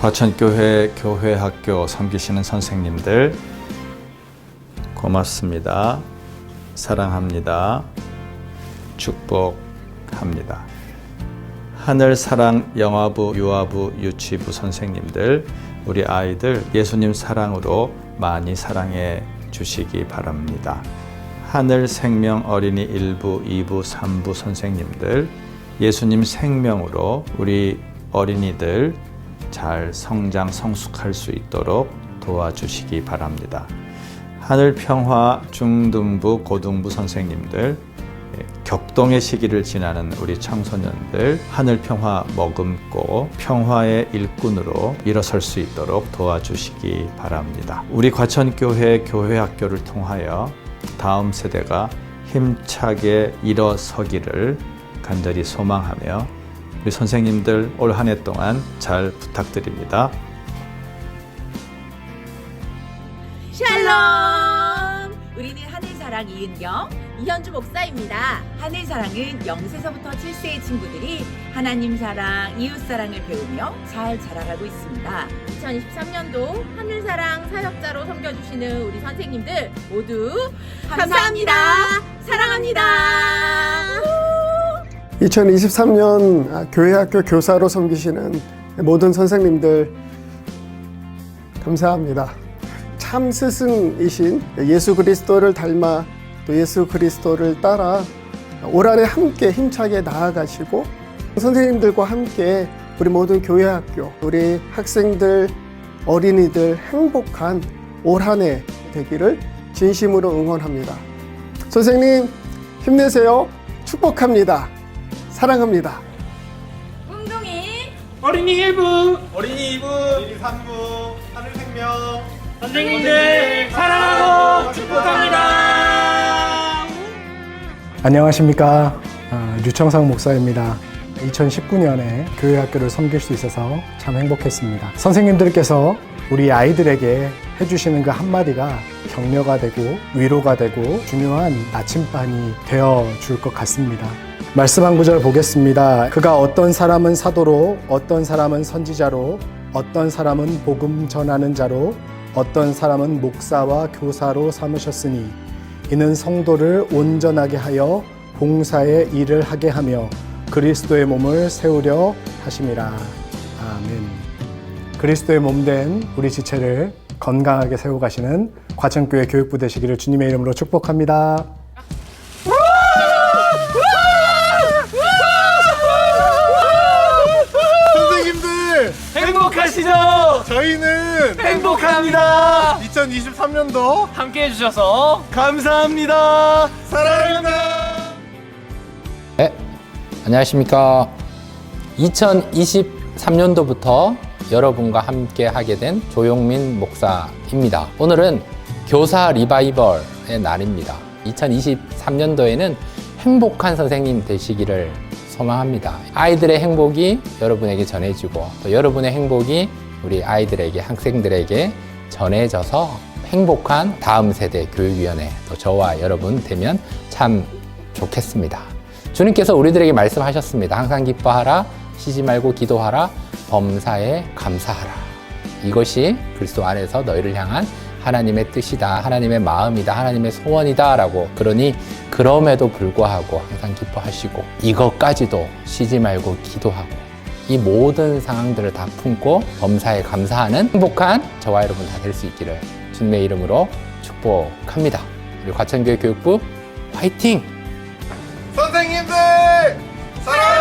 과천교회 교회학교 섬기시는 선생님들 고맙습니다. 사랑합니다. 축복합니다. 하늘사랑 영화부, 유아부, 유치부 선생님들, 우리 아이들 예수님 사랑으로 많이 사랑해 주시기 바랍니다. 하늘 생명 어린이 1부, 2부, 3부 선생님들, 예수님 생명으로 우리 어린이들 잘 성장, 성숙할 수 있도록 도와주시기 바랍니다. 하늘 평화 중등부, 고등부 선생님들, 예, 격동의 시기를 지나는 우리 청소년들 하늘 평화 머금고 평화의 일꾼으로 일어설 수 있도록 도와주시기 바랍니다. 우리 과천교회 교회학교를 통하여 다음 세대가 힘차게 일어서기를 간절히 소망하며 우리 선생님들 올 한 해 동안 잘 부탁드립니다. 샬롬! 우리는 하늘사랑 이은경, 이현주 목사입니다. 하늘사랑은 0세서부터 7세의 친구들이 하나님 사랑, 이웃 사랑을 배우며 잘 자라가고 있습니다. 2023년도 하늘사랑 사역자로 섬겨주시는 우리 선생님들 모두 감사합니다. 사랑합니다. 2023년 교회학교 교사로 섬기시는 모든 선생님들 감사합니다. 참 스승이신 예수 그리스도를 닮아 또 예수 그리스도를 따라 올 한해 함께 힘차게 나아가시고 선생님들과 함께 우리 모든 교회학교 우리 학생들 어린이들 행복한 올 한해 되기를 진심으로 응원합니다. 선생님 힘내세요. 축복합니다. 사랑합니다. 웅둥이 어린이 1부 어린이 2부, 어린이 3부, 하늘생명. 선생님들 사랑하고 축복합니다. 안녕하십니까. 아, 류청상 목사입니다. 2019년에 교회학교를 섬길 수 있어서 참 행복했습니다. 선생님들께서 우리 아이들에게 해주시는 그 한마디가 격려가 되고 위로가 되고 중요한 나침반이 되어 줄 것 같습니다. 말씀 한 구절 보겠습니다. 그가 어떤 사람은 사도로, 어떤 사람은 선지자로, 어떤 사람은 복음 전하는 자로, 어떤 사람은 목사와 교사로 삼으셨으니 이는 성도를 온전하게 하여 봉사의 일을 하게 하며 그리스도의 몸을 세우려 하심이라. 아멘. 그리스도의 몸된 우리 지체를 건강하게 세워가시는 과천교회 교육부 되시기를 주님의 이름으로 축복합니다. 선생님들, 행복하시죠? 저희는 행복합니다. 2023년도 함께 해주셔서 감사합니다. 사랑합니다. 네, 안녕하십니까. 2023년도부터 여러분과 함께 하게 된 조용민 목사입니다. 오늘은 교사 리바이벌의 날입니다. 2023년도에는 행복한 선생님 되시기를 소망합니다. 아이들의 행복이 여러분에게 전해지고 또 여러분의 행복이 우리 아이들에게 학생들에게 전해져서 행복한 다음 세대 교육위원회 또 저와 여러분 되면 참 좋겠습니다. 주님께서 우리들에게 말씀하셨습니다. 항상 기뻐하라, 쉬지 말고 기도하라, 범사에 감사하라. 이것이 그리스도 안에서 너희를 향한 하나님의 뜻이다, 하나님의 마음이다, 하나님의 소원이다라고 그러니 그럼에도 불구하고 항상 기뻐하시고 이것까지도 쉬지 말고 기도하고 이 모든 상황들을 다 품고 범사에 감사하는 행복한 저와 여러분 다 될 수 있기를 주님의 이름으로 축복합니다. 그리고 과천교회 교육부 화이팅! 선생님들 사랑!